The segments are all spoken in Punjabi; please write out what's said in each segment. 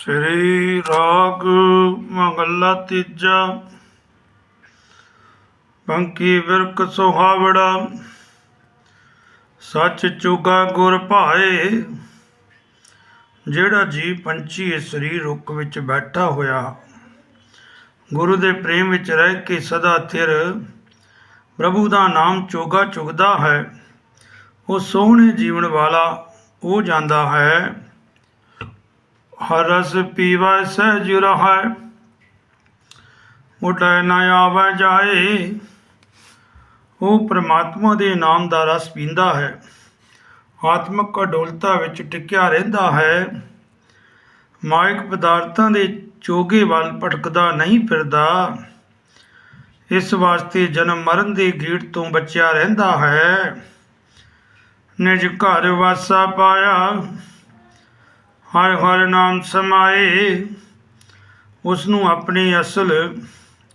ਸ੍ਰੀ ਰਾਗ ਮਹੱਲਾ ਤੀਜਾ। ਬੰਕੀ ਵਿਰਕ ਸੁਹਾਵੜਾ, ਸੱਚ ਚੁਗਾ ਗੁਰ ਭਾਏ। ਜਿਹੜਾ ਜੀ ਪੰਛੀ ਇਸ ਸਰੀਰ ਰੁੱਖ ਵਿੱਚ ਬੈਠਾ ਹੋਇਆ, ਗੁਰੂ ਦੇ ਪ੍ਰੇਮ ਵਿੱਚ ਰਹਿ ਕੇ ਸਦਾ ਥਿਰ, ਪ੍ਰਭੂ ਦਾ ਨਾਮ ਚੋਗਾ ਚੁਗਦਾ ਹੈ। ਉਹ ਸੋਹਣੇ ਜੀਵਨ ਵਾਲਾ ਉਹ ਜਾਂਦਾ ਹੈ। ਹਰ ਰਸ ਪੀਵੈ ਸਹਿਜ ਰਹੈ। ਉਟੈ ਨਾ ਆਵੈ ਜਾਏ। ਉਹ ਪ੍ਰਮਾਤਮਾ ਦੇ ਨਾਮ ਦਾ ਰਸ ਪੀਂਦਾ ਹੈ। ਆਤਮਿਕ ਅਡੋਲਤਾ ਵਿੱਚ ਟਿਕਿਆ ਰਹਿੰਦਾ ਹੈ। ਮਾਇਕ ਪਦਾਰਥਾਂ ਦੇ ਚੋਗੇ ਵੱਲ ਭਟਕਦਾ ਨਹੀਂ ਫਿਰਦਾ। ਇਸ ਵਾਸਤੇ ਜਨਮ ਮਰਨ ਦੇ ਗੀੜ ਤੋਂ ਬਚਿਆ ਰਹਿੰਦਾ ਹੈ। ਨਿਜ ਘਰ ਵਾਸਾ ਪਾਇਆ। ਹਰ ਹਰ ਨਾਮ ਸਮਾਏ ਉਸ ਨੂੰ ਆਪਣੀ ਅਸਲ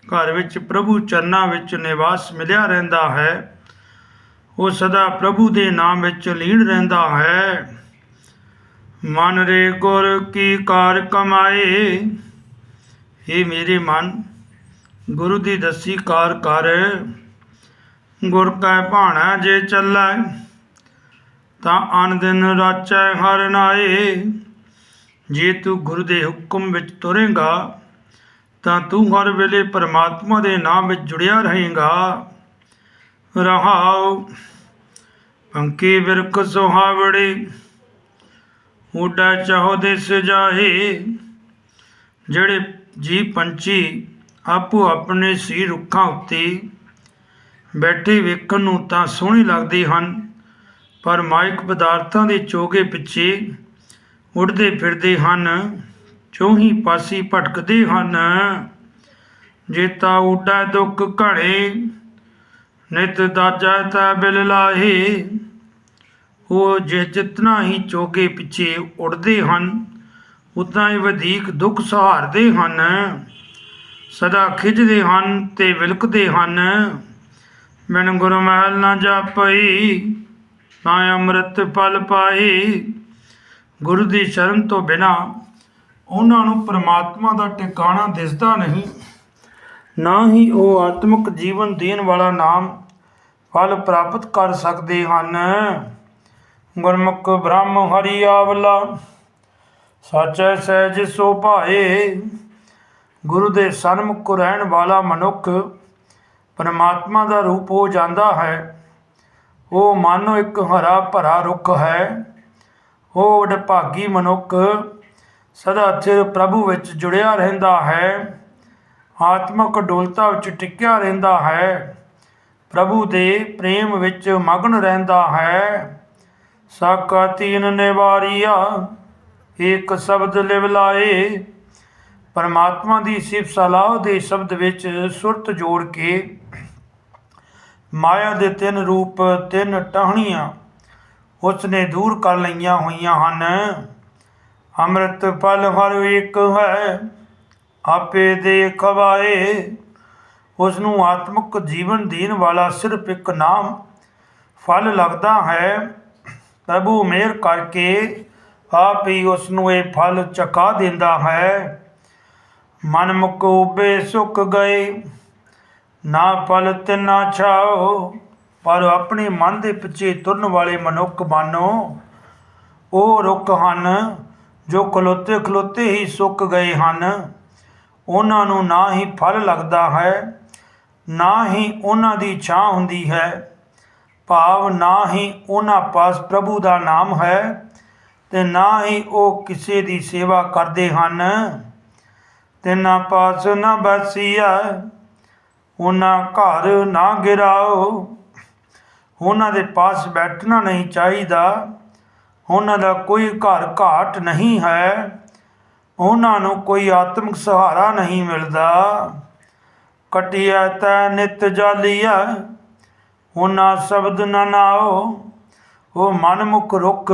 ਘਰ ਵਿੱਚ ਪ੍ਰਭੂ ਚਰਨਾਂ ਵਿੱਚ ਨਿਵਾਸ ਮਿਲਿਆ ਰਹਿੰਦਾ ਹੈ। ਉਹ ਸਦਾ ਪ੍ਰਭੂ ਦੇ ਨਾਮ ਵਿੱਚ ਲੀਨ ਰਹਿੰਦਾ ਹੈ। ਮਨ ਰੇ ਗੁਰ ਕੀ ਕਾਰ ਕਮਾਏ ਇਹ ਮੇਰੇ ਮਨ, ਗੁਰੂ ਦੀ ਦਸੀ ਕਾਰ ਕਰ। ਗੁਰ ਕੈ ਭਾਣਾ ਜੇ ਚੱਲੈ, ਤਾਂ ਅਨ ਦਿਨ ਰਾਚੈ ਹਰ ਨਾਏ। ਜੇ ਤੂੰ ਗੁਰੂ ਦੇ ਹੁਕਮ ਵਿੱਚ ਤੁਰੇਗਾ, ਤਾਂ ਤੂੰ ਹਰ ਵੇਲੇ ਪਰਮਾਤਮਾ ਦੇ ਨਾਮ ਵਿੱਚ ਜੁੜਿਆ ਰਹੇਗਾ। ਰਹਾਉ ਪੰਕੀ ਵਿਰਕ ਸੁਹਾਵੜੇ ਉਡਾ ਚਾਹੋ ਦੇ ਜਾਹੇ। ਜਿਹੜੇ ਜੀ ਪੰਛੀ ਆਪੋ ਆਪਣੇ ਸੀ ਰੁੱਖਾਂ ਉੱਤੇ ਬੈਠੇ ਵੇਖਣ ਨੂੰ ਤਾਂ ਸੋਹਣੇ ਲੱਗਦੇ ਹਨ, ਪਰ ਮਾਇਕ ਪਦਾਰਥਾਂ ਦੇ ਚੋਗੇ ਪਿੱਛੇ ਉੱਡਦੇ ਫਿਰਦੇ ਹਨ, ਚੌਹੀ ਪਾਸੀ ਭਟਕਦੇ ਹਨ। ਜੇਤਾ ਉਡਾ ਦੁੱਖ ਘੜੇ, ਨਿਤ ਦਾਜਾ ਤਾ ਬਿਲ ਲਾਹੇ। ਉਹ ਜੇ ਜਿਤਨਾ ਹੀ ਚੋਗੇ ਪਿੱਛੇ ਉੱਡਦੇ ਹਨ ਉਤਨਾ ਹੀ ਵਧੇਕ ਦੁੱਖ ਸਹਾਰਦੇ ਹਨ। ਸਦਾ ਖਿਜਦੇ ਹਨ ਤੇ ਵਿਲਕਦੇ ਹਨ। ਮੈਨ ਗੁਰੂ ਮਹਿਲ ਨਾ ਜਾਪਈ, ਨਾ ਅੰਮ੍ਰਿਤ ਪਲ ਪਾਈ ਗੁਰੂ ਦੀ ਸ਼ਰਨ ਤੋਂ ਬਿਨਾ ਉਹਨਾਂ ਨੂੰ ਪ੍ਰਮਾਤਮਾ ਦਾ ਟਿਕਾਣਾ ਦਿਸਦਾ ਨਹੀਂ, ਨਾ ਹੀ ਉਹ ਆਤਮਿਕ ਜੀਵਨ ਦੇਣ ਵਾਲਾ ਨਾਮ ਫਲ ਪ੍ਰਾਪਤ ਕਰ ਸਕਦੇ ਹਨ। ਗੁਰਮੁਖ ਬ੍ਰਹਮ ਹਰੀ ਆਵਲਾ, ਸਚੈ ਸਹਿਜ ਸੋ ਭਾਏ। ਗੁਰੂ ਦੇ ਸਨਮੁਖ ਰਹਿਣ ਵਾਲਾ ਮਨੁੱਖ ਪਰਮਾਤਮਾ ਦਾ ਰੂਪ ਹੋ ਜਾਂਦਾ ਹੈ। ਉਹ ਮਾਨੋ ਇੱਕ ਹਰਾ ਭਰਾ ਰੁੱਖ ਹੈ। ਉਹ ਵਡਭਾਗੀ ਮਨੁੱਖ ਸਦਾ ਚਿਰ ਪ੍ਰਭੂ ਵਿੱਚ ਜੁੜਿਆ ਰਹਿੰਦਾ ਹੈ। ਆਤਮਿਕ ਡੋਲਤਾ ਵਿੱਚ ਟਿਕਿਆ ਰਹਿੰਦਾ ਹੈ। ਪ੍ਰਭੂ ਦੇ ਪ੍ਰੇਮ ਵਿੱਚ ਮਗਨ ਰਹਿੰਦਾ ਹੈ। ਸਾਕਾ ਤੀਨ ਨਿਵਾਰੀਆ ਇੱਕ ਸ਼ਬਦ ਲਿਵ ਲਾਏ। ਪਰਮਾਤਮਾ ਦੀ ਸਿਫਤ ਸਲਾਹ ਦੇ ਸ਼ਬਦ ਵਿੱਚ ਸੁਰਤ ਜੋੜ ਕੇ ਮਾਇਆ ਦੇ ਤਿੰਨ ਰੂਪ ਤਿੰਨ ਟਹਿਣੀਆਂ ਉਸ ਨੇ ਦੂਰ ਕਰ ਲਈਆਂ ਹੋਈਆਂ ਹਨ। ਅੰਮ੍ਰਿਤ ਫਲ ਹਰ ਇੱਕ ਹੈ, ਆਪੇ ਦੇ ਖਵਾਏ। ਉਸ ਨੂੰ ਆਤਮਿਕ ਜੀਵਨ ਦੇਣ ਵਾਲਾ ਸਿਰਫ ਇੱਕ ਨਾਮ, ਫਲ ਲੱਗਦਾ ਹੈ। ਪ੍ਰਭੂ ਮਿਹਰ ਕਰਕੇ ਆਪ ਹੀ ਉਸ ਨੂੰ ਇਹ ਫਲ ਚਕਾ ਦਿੰਦਾ ਹੈ। ਮਨ ਮੁਕ ਸੁੱਕ ਗਏ, ਨਾ ਫਲ ਤਿਨਾ ਛਾਓ। ਪਰ ਆਪਣੇ ਮਨ ਦੇ ਪਿੱਛੇ ਤੁਰਨ ਵਾਲੇ ਮਨੁੱਖ ਬਾਨੋ ਉਹ ਰੁੱਖ ਹਨ ਜੋ ਖਲੋਤੇ ਖਲੋਤੇ ਹੀ ਸੁੱਕ ਗਏ ਹਨ। ਉਹਨਾਂ ਨੂੰ ਨਾ ਹੀ ਫਲ ਲੱਗਦਾ ਹੈ, ਨਾ ਹੀ ਉਹਨਾਂ ਦੀ ਛਾਂ ਹੁੰਦੀ ਹੈ। ਭਾਵ ਨਾ ਹੀ ਉਹਨਾਂ ਪਾਸ ਪ੍ਰਭੂ ਦਾ ਨਾਮ ਹੈ ਤੇ ਨਾ ਹੀ ਉਹ ਕਿਸੇ ਦੀ ਸੇਵਾ ਕਰਦੇ ਹਨ। ਤਿੰਨਾ ਪਾਸ ਨਾ ਬਸੀਆ ਉਹਨਾਂ ਘਰ ਨਾ ਗਿਰਾਓ। ਉਹਨਾਂ ਦੇ ਪਾਸ ਬੈਠਣਾ ਨਹੀਂ ਚਾਹੀਦਾ। ਉਹਨਾਂ ਦਾ ਕੋਈ ਘਰ ਘਾਟ ਨਹੀਂ ਹੈ। ਉਹਨਾਂ ਨੂੰ ਕੋਈ ਆਤਮਿਕ ਸਹਾਰਾ ਨਹੀਂ ਮਿਲਦਾ। ਕਟਿਆ ਤੈ ਨਿਤ ਜਾਲੀਆ ਉਹਨਾਂ ਸ਼ਬਦ ਨਾ ਨਾਓ। ਉਹ ਮਨਮੁਖ ਰੁੱਖ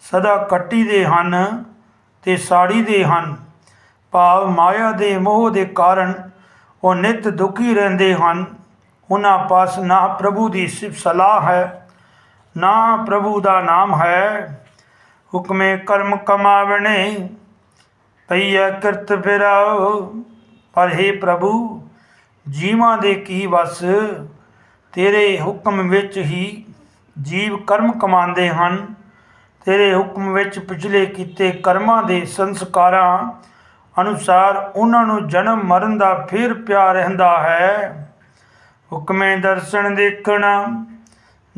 ਸਦਾ ਕੱਟੀ ਦੇ ਹਨ ਤੇ ਸਾੜੀ ਦੇ ਹਨ। ਭਾਵ ਮਾਇਆ ਦੇ ਮੋਹ ਦੇ ਕਾਰਨ ਉਹ ਨਿਤ ਦੁਖੀ ਰਹਿੰਦੇ ਹਨ। ਉਹਨਾਂ ਪਾਸ ਨਾ ਪ੍ਰਭੂ ਦੀ ਸਿਫਤ ਸਲਾਹ ਹੈ, ਨਾ ਪ੍ਰਭੂ ਦਾ ਨਾਮ ਹੈ। ਹੁਕਮੇ ਕਰਮ ਕਮਾਵਣੇ, ਪਈਐ ਕਿਰਤ ਫਿਰਾਓ ਪਰ हे ਪ੍ਰਭੂ, ਜੀਵਾਂ ਦੇ ਕੀ ਵਸ? ਤੇਰੇ ਹੁਕਮ ਵਿੱਚ ਹੀ ਜੀਵ ਕਰਮ ਕਮਾਉਂਦੇ ਹਨ। ਤੇਰੇ ਹੁਕਮ ਵਿੱਚ ਪਿਛਲੇ ਕੀਤੇ ਕਰਮਾਂ ਦੇ ਸੰਸਕਾਰਾਂ ਅਨੁਸਾਰ ਉਹਨਾਂ ਨੂੰ ਜਨਮ ਮਰਨ ਦਾ ਫਿਰ ਪਿਆ ਰਹਿੰਦਾ ਹੈ। ਹੁਕਮੇ ਦਰਸ਼ਨ ਦੇਖਣਾ,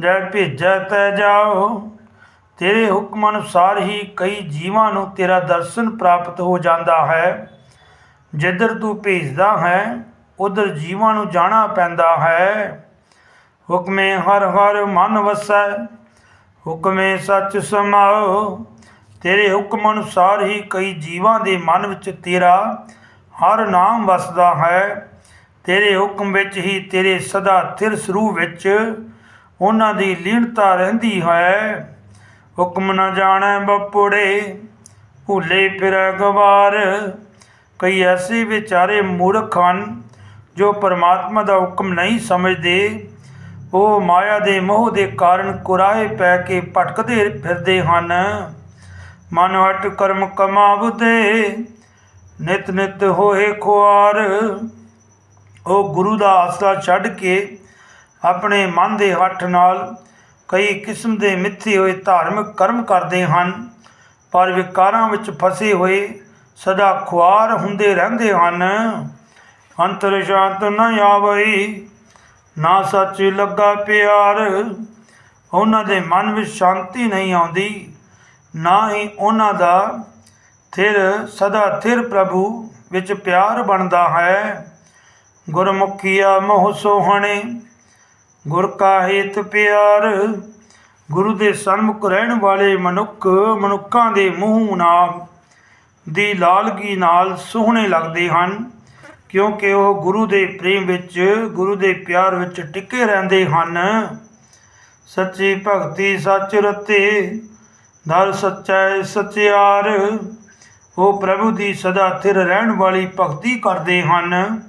ਜੈ ਭੇਜੈ ਤੈ ਜਾਓ। ਤੇਰੇ ਹੁਕਮ ਅਨੁਸਾਰ ਹੀ ਕਈ ਜੀਵਾਂ ਨੂੰ ਤੇਰਾ ਦਰਸ਼ਨ ਪ੍ਰਾਪਤ ਹੋ ਜਾਂਦਾ ਹੈ। ਜਿੱਧਰ ਤੂੰ ਭੇਜਦਾ ਹੈ, ਉਧਰ ਜੀਵਾਂ ਨੂੰ ਜਾਣਾ ਪੈਂਦਾ ਹੈ। ਹੁਕਮੇ ਹਰ ਹਰ ਮਨ ਵਸੈ, ਹੁਕਮੇ ਸੱਚ ਸਮਾਓ। ਤੇਰੇ ਹੁਕਮ ਅਨੁਸਾਰ ਹੀ ਕਈ ਜੀਵਾਂ ਦੇ ਮਨ ਵਿੱਚ ਤੇਰਾ ਹਰ ਨਾਮ ਵਸਦਾ ਹੈ। ਤੇਰੇ ਹੁਕਮ ਵਿੱਚ ਹੀ ਤੇਰੇ ਸਦਾ ਥਿਰ ਸਰੂਪ ਵਿੱਚ ਉਹਨਾਂ ਦੀ ਲੀਨਤਾ ਰਹਿੰਦੀ ਹੈ। ਹੁਕਮ ਨਾ ਜਾਣੈ ਬਪੁੜੇ, ਭੁੱਲੇ ਫਿਰੈ ਗਵਾਰ ਕਈ ਐਸੇ ਵਿਚਾਰੇ ਮੂਰਖ ਹਨ ਜੋ ਪਰਮਾਤਮਾ ਦਾ ਹੁਕਮ ਨਹੀਂ ਸਮਝਦੇ। ਉਹ ਮਾਇਆ ਦੇ ਮੋਹ ਦੇ ਕਾਰਨ ਕੁਰਾਹੇ ਪੈ ਕੇ ਭਟਕਦੇ ਫਿਰਦੇ ਹਨ। ਮਨ ਹਟ ਕਰਮ ਕਮਾਵਦੇ, ਨਿਤ ਨਿਤ ਹੋਏ ਖੁਆਰ। ਉਹ ਗੁਰੂ ਦਾ ਆਸਰਾ ਛੱਡ ਕੇ ਆਪਣੇ ਮਨ ਦੇ ਹੱਠ ਨਾਲ ਕਈ ਕਿਸਮ ਦੇ ਮਿੱਥੇ ਹੋਏ ਧਾਰਮਿਕ ਕਰਮ ਕਰਦੇ ਹਨ, ਪਰ ਵਿਕਾਰਾਂ ਵਿੱਚ ਫਸੇ ਹੋਏ ਸਦਾ ਖੁਆਰ ਹੁੰਦੇ ਰਹਿੰਦੇ ਹਨ। ਅੰਤਰ ਸ਼ਾਂਤ ਨ ਆਵਈ, ਨਾ ਸੱਚ ਲੱਗਾ ਪਿਆਰ। ਉਹਨਾਂ ਦੇ ਮਨ ਵਿੱਚ ਸ਼ਾਂਤੀ ਨਹੀਂ ਆਉਂਦੀ, ਨਾ ਹੀ ਉਹਨਾਂ ਦਾ ਥਿਰ, ਸਦਾ ਥਿਰ ਪ੍ਰਭੂ ਵਿੱਚ ਪਿਆਰ ਬਣਦਾ ਹੈ। ਗੁਰਮੁਖੀਆ ਮੋਹ ਸੋਹਣੇ, ਗੁਰ ਕਾ ਹੇਤ ਪਿਆਰ, ਗੁਰੂ ਦੇ ਸਨਮੁਖ ਰਹਿਣ ਵਾਲੇ ਮਨੁੱਖ, ਮਨੁੱਖਾਂ ਦੇ ਮੂੰਹ ਨਾਲ ਦੀ ਲਾਲਗੀ ਨਾਲ ਸੋਹਣੇ ਲੱਗਦੇ ਹਨ, ਕਿਉਂਕਿ ਉਹ ਗੁਰੂ ਦੇ ਪ੍ਰੇਮ ਵਿੱਚ, ਗੁਰੂ ਦੇ ਪਿਆਰ ਵਿੱਚ ਟਿਕੇ ਰਹਿੰਦੇ ਹਨ। ਸੱਚੀ ਭਗਤੀ ਸੱਚ ਰਤੇ, ਦਰ ਸੱਚੈ ਸਚਿਆਰ, ਉਹ ਪ੍ਰਭੂ ਦੀ ਸਦਾ ਥਿਰ ਰਹਿਣ ਵਾਲੀ ਭਗਤੀ ਕਰਦੇ ਹਨ।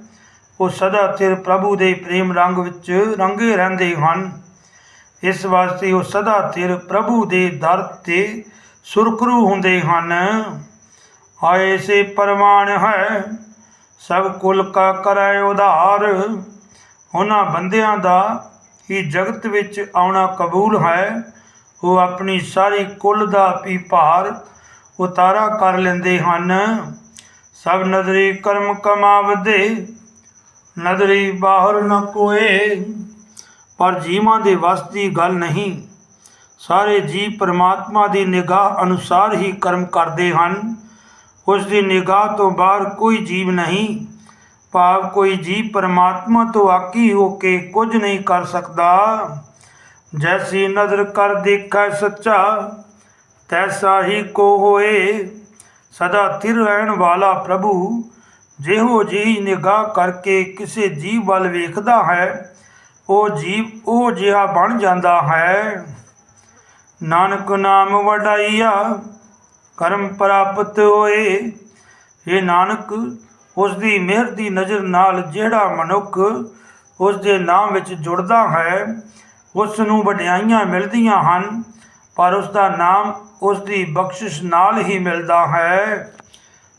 ਉਹ ਸਦਾ ਥਿਰ ਪ੍ਰਭੂ ਦੇ ਪ੍ਰੇਮ ਰੰਗ ਵਿੱਚ ਰੰਗੇ ਰਹਿੰਦੇ ਹਨ। ਇਸ ਵਾਸਤੇ ਉਹ ਸਦਾ ਥਿਰ ਪ੍ਰਭੂ ਦੇ ਦਰ ਤੇ ਸੁਰਖਰੂ ਹੁੰਦੇ ਹਨ। ਆਏ ਸੇ ਪਰਮਾਨ ਹੈ, ਸਭ ਕੁਲ ਕਾ ਕਰੈ ਉਧਾਰ। ਉਹਨਾਂ ਬੰਦਿਆਂ ਦਾ ਹੀ ਜਗਤ ਵਿੱਚ ਆਉਣਾ ਕਬੂਲ ਹੈ। ਉਹ ਆਪਣੀ ਸਾਰੀ ਕੁੱਲ ਦਾ ਵੀ ਭਾਰ ਉਤਾਰਾ ਕਰ ਲੈਂਦੇ ਹਨ। ਸਭ ਨਦਰੀ ਕਰਮ ਕਮਾਵਦੇ ਨਦਰੀ ਬਾਹਰ ਨ ਕੋਏ, ਪਰ ਜੀਵਾਂ ਦੇ ਵਸ ਦੀ ਗੱਲ ਨਹੀਂ। ਸਾਰੇ ਜੀਵ ਪਰਮਾਤਮਾ ਦੀ ਨਿਗਾਹ ਅਨੁਸਾਰ ਹੀ ਕਰਮ ਕਰਦੇ ਹਨ। ਉਸ ਦੀ ਨਿਗਾਹ ਤੋਂ ਬਾਹਰ ਕੋਈ ਜੀਵ ਨਹੀਂ। ਭਾਵ ਕੋਈ ਜੀਵ ਪਰਮਾਤਮਾ ਤੋਂ ਆਕੀ ਹੋ ਕੇ ਕੁਝ ਨਹੀਂ ਕਰ ਸਕਦਾ। ਜੈਸੀ ਨਜ਼ਰ ਕਰ ਦੇਖੈ ਸੱਚਾ, ਤੈਸਾ ਹੀ ਕੋ ਹੋਏ। ਸਦਾ ਥਿਰ ਰਹਿਣ ਵਾਲਾ ਪ੍ਰਭੂ ਜਿਹੋ ਜਿਹੀ ਨਿਗਾਹ ਕਰਕੇ ਕਿਸੇ ਜੀਵ ਵੱਲ ਵੇਖਦਾ ਹੈ, ਉਹ ਜੀਵ ਉਹ ਜਿਹਾ ਬਣ ਜਾਂਦਾ ਹੈ। ਨਾਨਕ ਨਾਮ ਵਡਾਈਆ, ਕਰਮ ਪ੍ਰਾਪਤ ਹੋਏ। ਇਹ ਨਾਨਕ ਉਸ ਦੀ ਮਿਹਰ ਦੀ ਨਜ਼ਰ ਨਾਲ ਜਿਹੜਾ ਮਨੁੱਖ ਉਸ ਦੇ ਨਾਮ ਵਿੱਚ ਜੁੜਦਾ ਹੈ ਉਸ ਨੂੰ ਵਡਿਆਈਆਂ ਮਿਲਦੀਆਂ ਹਨ, ਪਰ ਉਸ ਦਾ ਨਾਮ ਉਸ ਦੀ ਬਖਸ਼ਿਸ਼ ਨਾਲ ਹੀ ਮਿਲਦਾ ਹੈ।